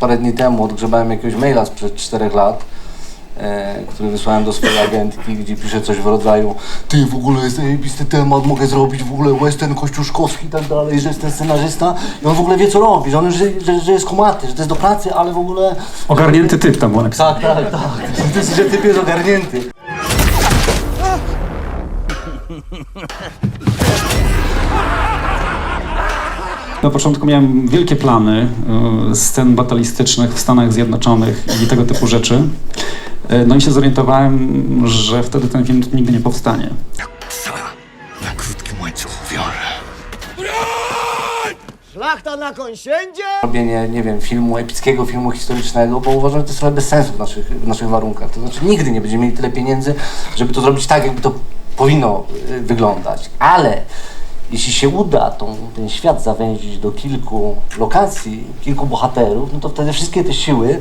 parę dni temu odgrzebałem jakiegoś maila sprzed czterech lat, e, który wysłałem do swojej agentki, gdzie pisze coś w rodzaju Ty, w ogóle jest zajebisty temat, mogę zrobić w ogóle western kościuszkowski i tak dalej, że jestem scenarzysta i on w ogóle wie co robi, że on już, że, że, że jest kumaty, że to jest do pracy, ale w ogóle... Ogarnięty typ tam było napisane. Tak, tak, tak, to jest, że typ jest ogarnięty. Na początku miałem wielkie plany y, scen batalistycznych w Stanach Zjednoczonych i tego typu rzeczy. Y, No i się zorientowałem, że wtedy ten film nigdy nie powstanie. na krótkim łańcuchu wiąże. Szlachta na konsiędzie! robienie, nie wiem, filmu, epickiego filmu historycznego, bo uważam, że to jest trochę bez sensu w naszych, w naszych warunkach. To znaczy nigdy nie będziemy mieli tyle pieniędzy, żeby to zrobić tak, jakby to powinno y, wyglądać. Ale jeśli się uda tą, ten świat zawęzić do kilku lokacji, kilku bohaterów, no to wtedy wszystkie te siły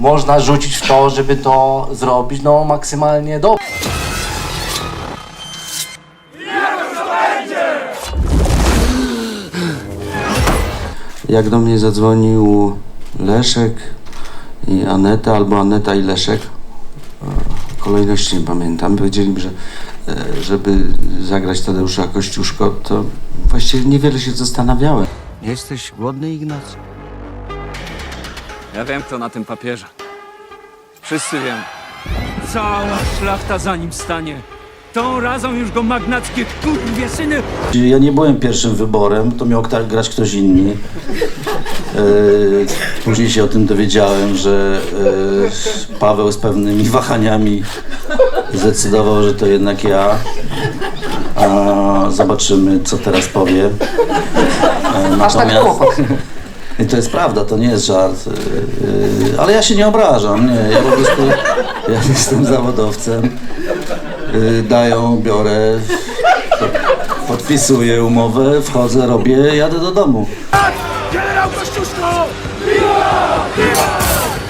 można rzucić w to, żeby to zrobić no maksymalnie dobrze. jak do mnie zadzwonił Leszek i Aneta, albo Aneta i Leszek, kolejności nie pamiętam, powiedzieli mi, że żeby zagrać Tadeusza Kościuszko, to właściwie niewiele się zastanawiałem. Jesteś głodny, Ignacy? Ja wiem, kto na tym papierze. Wszyscy wiemy. Cała szlachta za nim stanie. Tą razą już go magnackie kurwie syny Ja nie byłem pierwszym wyborem, to miał grać ktoś inny. E, Później się o tym dowiedziałem, że e, Paweł z pewnymi wahaniami zdecydował, że to jednak ja. A zobaczymy, co teraz powie. E, Aż tak było. I to jest prawda, to nie jest żart. E, Ale ja się nie obrażam, nie. Ja po prostu ja jestem zawodowcem. E, Dają, biorę, podpisuję umowę, wchodzę, robię, jadę do domu. Generał Kościuszko! Viva! Viva!